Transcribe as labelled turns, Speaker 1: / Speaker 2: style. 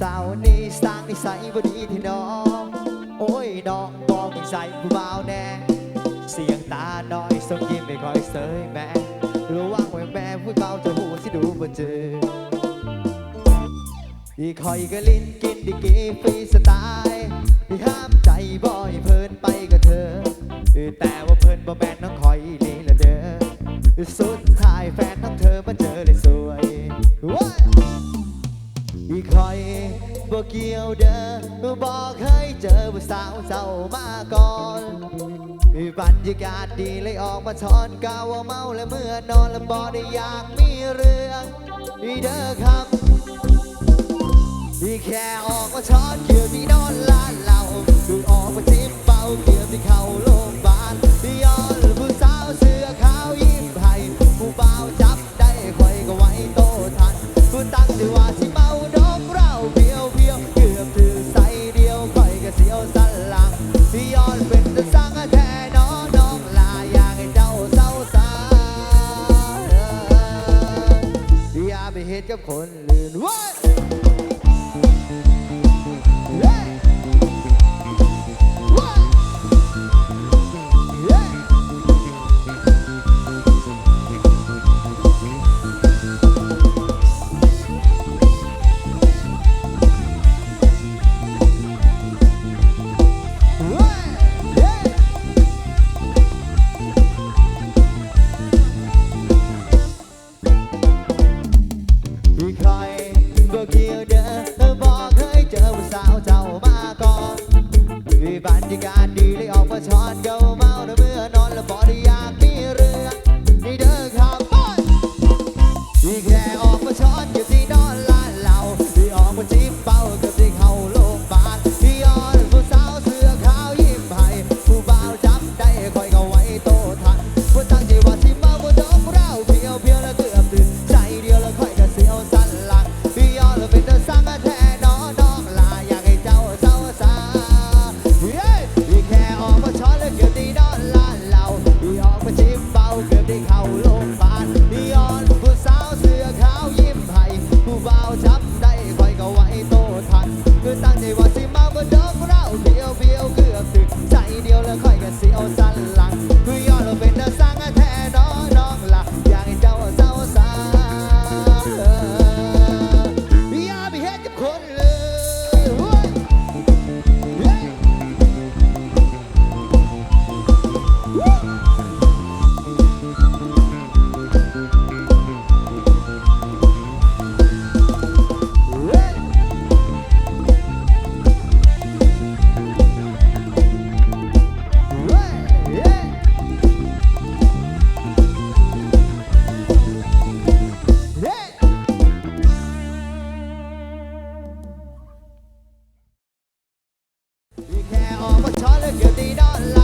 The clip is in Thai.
Speaker 1: สาวนี้สร้างนิสัยบ่ดีที่น้อง โอ้ยน้องบอกนิสัยผู้บ่าวแน่ เสียงตาน้อยส่งยิ้มไม่ค่อยเสยแม่ระวังไว้แม่ผู้เบาจะหูสิดูบ่เจออีคอยก็ลิ้นกินดิกีฟรีสไตล์ที่ห้ามใจบ่อยเพิ่นไปกับเธอ แต่ว่าเพิ่นบ่แม่นน้องคอยนี่ละเด้อสุดท้ายแฟนของเธอมาเจอเลยสวยว้า อีคอยบ่เกี่ยวเด้อบอกเคยเจอผู้สาวเจ้ามาก่อนบรรยากาศดีเลยออกมาช้อนกาว่าเมาและเมื่อนอนและบอได้อยากมีเรื่องอีเด้อครับอีแค่ออกมาช้อนเกี่ยวที่นอน เหตุกับคนอื่นเว้ย 快给 co 三来 Mama, tell you get it on.